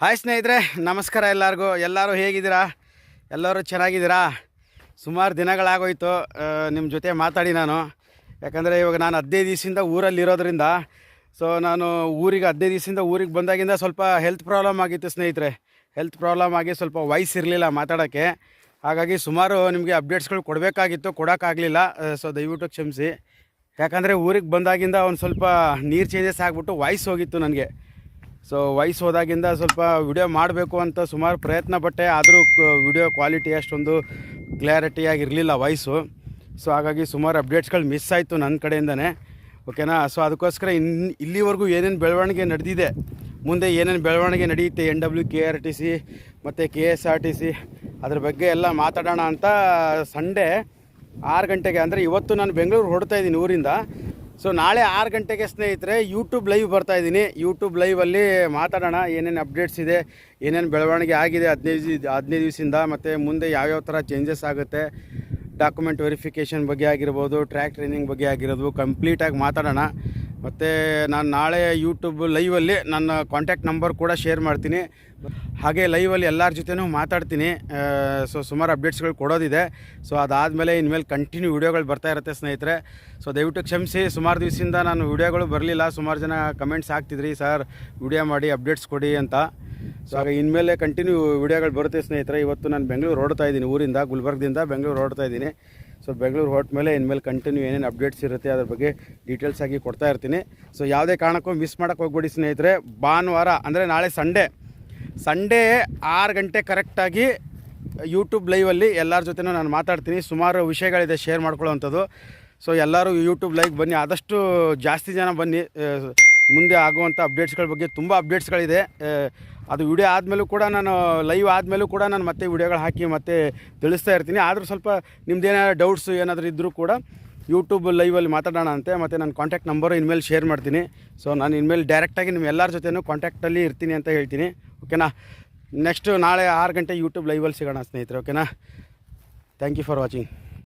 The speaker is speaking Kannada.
ಹಾಯ್ ಸ್ನೇಹಿತರೆ, ನಮಸ್ಕಾರ ಎಲ್ಲರಿಗೂ. ಎಲ್ಲರೂ ಹೇಗಿದ್ದೀರಾ? ಎಲ್ಲರೂ ಚೆನ್ನಾಗಿದ್ದೀರಾ? ಸುಮಾರು ದಿನಗಳಾಗೋಯಿತು ನಿಮ್ಮ ಜೊತೆ ಮಾತಾಡಿ ನಾನು. ಯಾಕಂದರೆ ಇವಾಗ ನಾನು ಹದಿನೈದು ದಿವಸದಿಂದ ಊರಲ್ಲಿರೋದ್ರಿಂದ ಸೊ ನಾನು ಊರಿಗೆ ಹದಿನೈದು ದಿವಸದಿಂದ ಊರಿಗೆ ಬಂದಾಗಿಂದ ಸ್ವಲ್ಪ ಹೆಲ್ತ್ ಪ್ರಾಬ್ಲಮ್ ಆಗಿತ್ತು ಸ್ನೇಹಿತರೆ. ಹೆಲ್ತ್ ಪ್ರಾಬ್ಲಮ್ ಆಗಿ ಸ್ವಲ್ಪ ವಾಯ್ಸ್ ಇರಲಿಲ್ಲ ಮಾತಾಡೋಕ್ಕೆ. ಹಾಗಾಗಿ ಸುಮಾರು ನಿಮಗೆ ಅಪ್ಡೇಟ್ಸ್ಗಳು ಕೊಡಬೇಕಾಗಿತ್ತು, ಕೊಡೋಕ್ಕಾಗಲಿಲ್ಲ ಸೊ ದಯವಿಟ್ಟು ಕ್ಷಮಿಸಿ. ಯಾಕಂದರೆ ಊರಿಗೆ ಬಂದಾಗಿಂದ ಒಂದು ಸ್ವಲ್ಪ ನೀರು ಚೇಂಜಸ್ ಆಗಿಬಿಟ್ಟು ವಾಯ್ಸ್ ಹೋಗಿತ್ತು ನನಗೆ. ಸೊ ವಾಯ್ಸ್ ಹೋದಾಗಿಂದ ಸ್ವಲ್ಪ ವಿಡಿಯೋ ಮಾಡಬೇಕು ಅಂತ ಸುಮಾರು ಪ್ರಯತ್ನ ಪಟ್ಟೆ. ಆದರೂ ವಿಡಿಯೋ ಕ್ವಾಲಿಟಿ ಅಷ್ಟೊಂದು ಕ್ಲ್ಯಾರಿಟಿಯಾಗಿರಲಿಲ್ಲ ವಾಯ್ಸು ಸೊ ಹಾಗಾಗಿ ಸುಮಾರು ಅಪ್ಡೇಟ್ಸ್ಗಳು ಮಿಸ್ ಆಯಿತು ನನ್ನ ಕಡೆಯಿಂದನೇ. ಓಕೆನಾ ಸೊ ಅದಕ್ಕೋಸ್ಕರ ಇನ್, ಇಲ್ಲಿವರೆಗೂ ಏನೇನು ಬೆಳವಣಿಗೆ ನಡೆದಿದೆ? ಮುಂದೆ ಏನೇನು ಬೆಳವಣಿಗೆ ನಡೆಯುತ್ತೆ N W K R T C ಮತ್ತು K S R T C ಅದ್ರ ಬಗ್ಗೆ ಎಲ್ಲ ಮಾತಾಡೋಣ ಅಂತ ಸಂಡೇ ಆರು ಗಂಟೆಗೆ. ಅಂದರೆ ಇವತ್ತು ನಾನು ಬೆಂಗಳೂರು ಹೊಡ್ತಾಯಿದ್ದೀನಿ ಊರಿಂದ. ಸೊ ನಾಳೆ ಆರು ಗಂಟೆಗೆ ಸ್ನೇಹಿತರೆ ಯೂಟ್ಯೂಬ್ ಲೈವ್ ಬರ್ತಾ ಇದ್ದೀನಿ. ಯೂಟ್ಯೂಬ್ ಲೈವಲ್ಲಿ ಮಾತಾಡೋಣ, ಏನೇನು ಅಪ್ಡೇಟ್ಸ್ ಇದೆ, ಏನೇನು ಬೆಳವಣಿಗೆ ಆಗಿದೆ ಹದಿನೈದು ಹದಿನೈದು ದಿವಸದಿಂದ, ಮತ್ತು ಮುಂದೆ ಯಾವ್ಯಾವ ಥರ ಚೇಂಜಸ್ ಆಗುತ್ತೆ ಡಾಕ್ಯುಮೆಂಟ್ ವೆರಿಫಿಕೇಷನ್ ಬಗ್ಗೆ ಆಗಿರ್ಬೋದು ಟ್ರ್ಯಾಕ್ ಟ್ರೈನಿಂಗ್ ಬಗ್ಗೆ ಆಗಿರೋದು ಕಂಪ್ಲೀಟಾಗಿ ಮಾತಾಡೋಣ. ಮತ್ತು ನಾನು ನಾಳೆ ಯೂಟ್ಯೂಬ್ ಲೈವಲ್ಲಿ ನನ್ನ ಕಾಂಟ್ಯಾಕ್ಟ್ ನಂಬರ್ ಕೂಡ ಶೇರ್ ಮಾಡ್ತೀನಿ. ಹಾಗೆ ಲೈವಲ್ಲಿ ಎಲ್ಲರ ಜೊತೆನೂ ಮಾತಾಡ್ತೀನಿ. ಸೊ ಸುಮಾರು ಅಪ್ಡೇಟ್ಸ್ಗಳು ಕೊಡೋದಿದೆ. ಸೊ ಅದಾದಮೇಲೆ ಇನ್ಮೇಲೆ ಕಂಟಿನ್ಯೂ ವೀಡಿಯೋಗಳು ಬರ್ತಾ ಇರುತ್ತೆ ಸ್ನೇಹಿತರೆ. ಸೊ ದಯವಿಟ್ಟು ಕ್ಷಮಿಸಿ. ಸುಮಾರು ದಿವಸದಿಂದ ನಾನು ವೀಡಿಯೋಗಳು ಬರಲಿಲ್ಲ. ಸುಮಾರು ಜನ ಕಮೆಂಟ್ಸ್ ಹಾಕ್ತಿದ್ರಿ. ಸರ್ ವಿಡಿಯೋ ಮಾಡಿ ಅಪ್ಡೇಟ್ಸ್ ಕೊಡಿ ಅಂತ. ಸೊ ಹಾಗೆ ಇನ್ಮೇಲೆ ಕಂಟಿನ್ಯೂ ವೀಡಿಯೋಗಳು ಬರುತ್ತೆ ಸ್ನೇಹಿತರೆ. ಇವತ್ತು ನಾನು ಬೆಂಗಳೂರು ಹೊರಡ್ತಾ ಇದ್ದೀನಿ. ಊರಿಂದ, ಗುಲ್ಬರ್ಗದಿಂದ ಬೆಂಗಳೂರು ಹೊರಡ್ತಾ ಇದ್ದೀನಿ. ಸೊ ಬೆಂಗಳೂರು ಹೊರಟ ಮೇಲೆ ಇನ್ಮೇಲೆ ಕಂಟಿನ್ಯೂ ಏನೇನು ಅಪ್ಡೇಟ್ಸ್ ಇರುತ್ತೆ ಅದ್ರ ಬಗ್ಗೆ ಡೀಟೇಲ್ಸ್ ಆಗಿ ಕೊಡ್ತಾ ಇರ್ತೀನಿ. ಸೊ ಯಾವುದೇ ಕಾರಣಕ್ಕೂ ಮಿಸ್ ಮಾಡೋಕ್ಕೆ ಹೋಗ್ಬಿಡಿ ಸ್ನೇಹಿತರೆ. ಭಾನುವಾರ, ಅಂದರೆ ನಾಳೆ ಸಂಡೇ ಸಂಡೇ ಆರು ಗಂಟೆ ಕರೆಕ್ಟಾಗಿ ಯೂಟ್ಯೂಬ್ ಲೈವಲ್ಲಿ ಎಲ್ಲರ ಜೊತೆನೂ ನಾನು ಮಾತಾಡ್ತೀನಿ. ಸುಮಾರು ವಿಷಯಗಳಿದೆ ಶೇರ್ ಮಾಡ್ಕೊಳ್ಳೋವಂಥದ್ದು. ಸೊ ಎಲ್ಲರೂ ಯೂಟ್ಯೂಬ್ ಲೈವ್ ಬನ್ನಿ. ಆದಷ್ಟು ಜಾಸ್ತಿ ಜನ ಬನ್ನಿ. ಮುಂದೆ ಆಗುವಂಥ ಅಪ್ಡೇಟ್ಸ್ಗಳ ಬಗ್ಗೆ ತುಂಬ ಅಪ್ಡೇಟ್ಸ್ಗಳಿದೆ. ಅದು ವಿಡಿಯೋ ಆದಮೇಲೂ ಕೂಡ ನಾನು ಲೈವ್ ಆದಮೇಲೂ ಕೂಡ ನಾನು ಮತ್ತೆ ವಿಡಿಯೋಗಳು ಹಾಕಿ ಮತ್ತೆ ತಿಳಿಸ್ತಾ ಇರ್ತೀನಿ. ಆದರೂ ಸ್ವಲ್ಪ ನಿಮ್ದೇನಾದ್ರು ಡೌಟ್ಸು ಏನಾದರೂ ಇದ್ದರೂ ಕೂಡ ಯೂಟ್ಯೂಬ್ ಲೈವಲ್ಲಿ ಮಾತಾಡೋಣ ಅಂತೆ. ಮತ್ತು ನನ್ನ ಕಾಂಟ್ಯಾಕ್ಟ್ ನಂಬರು ಇನ್ಮೇಲೆ ಶೇರ್ ಮಾಡ್ತೀನಿ. ಸೊ ನಾನು ಇನ್ಮೇಲೆ ಡೈರೆಕ್ಟಾಗಿ ನಿಮ್ಮ ಎಲ್ಲರ ಜೊತೆಯೂ ಕಾಂಟ್ಯಾಕ್ಟಲ್ಲಿ ಇರ್ತೀನಿ ಅಂತ ಹೇಳ್ತೀನಿ. ಓಕೆನಾ ನೆಕ್ಸ್ಟು ನಾಳೆ ಆರು ಗಂಟೆ ಯೂಟ್ಯೂಬ್ ಲೈವಲ್ಲಿ ಸಿಗೋಣ ಸ್ನೇಹಿತರೆ. ಓಕೆನಾ ಥ್ಯಾಂಕ್ ಯು ಫಾರ್ ವಾಚಿಂಗ್